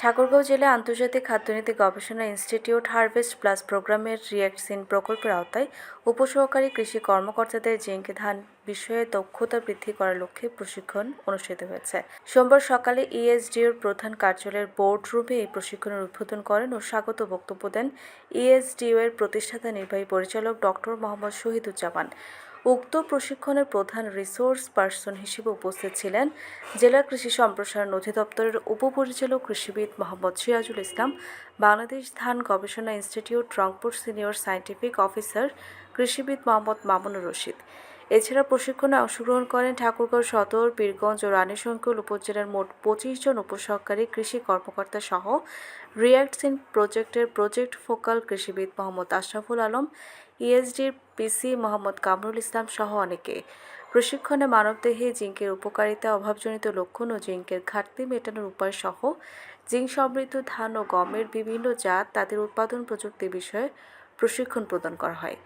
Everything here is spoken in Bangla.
ঠাকুরগাঁও জেলায় আন্তর্জাতিক খাদ্যনীতি গবেষণা ইনস্টিটিউট হারভেস্ট প্লাস প্রোগ্রামের রিয়াক্সিন প্রকল্পের আওতায় উপসহকারী কৃষি কর্মকর্তাদের জিঙ্ক ধান বিষয়ে দক্ষতা বৃদ্ধি করার লক্ষ্যে প্রশিক্ষণ অনুষ্ঠিত হয়েছে। সোমবার সকালে ইএসডিওর প্রধান কার্যালয়ের বোর্ড রুমে এই প্রশিক্ষণের উদ্বোধন করেন ও স্বাগত বক্তব্য দেন ইএসডিও এর প্রতিষ্ঠাতা নির্বাহী পরিচালক ডক্টর মোহাম্মদ শহীদুজ্জামান। উক্ত প্রশিক্ষণের প্রধান রিসোর্স পার্সন হিসেবে উপস্থিত ছিলেন জেলা কৃষি সম্প্রসারণ অধিদপ্তরের উপপরিচালক কৃষিবিদ মোহাম্মদ সিরাজুল ইসলাম, বাংলাদেশ ধান গবেষণা institute Rangpur senior scientific officer কৃষিবিদ মোহাম্মদ মামুনুর রশিদ। এছাড়া প্রশিক্ষণে অংশগ্রহণ করেন ঠাকুরগাঁও সদর পীরগঞ্জ ও রানীশঙ্কল উপজেলার মোট পঁচিশ জন উপসহকারী কৃষি কর্মকর্তা সহ রিয়াক্টসিন প্রজেক্টের প্রজেক্ট ফোকাল কৃষিবিদ মোহাম্মদ আশরাফুল আলম, ইএসডির পিসি মোহাম্মদ কামরুল ইসলাম সহ অনেকে। প্রশিক্ষণে মানবদেহে জিঙ্কের উপকারিতা, অভাবজনিত লক্ষণ ও জিঙ্কের ঘাটতি মেটানোর উপায় সহ জিঙ্ক সমৃদ্ধ ধান ও গমের বিভিন্ন জাত তাদের উৎপাদন প্রযুক্তি বিষয়ে প্রশিক্ষণ প্রদান করা হয়।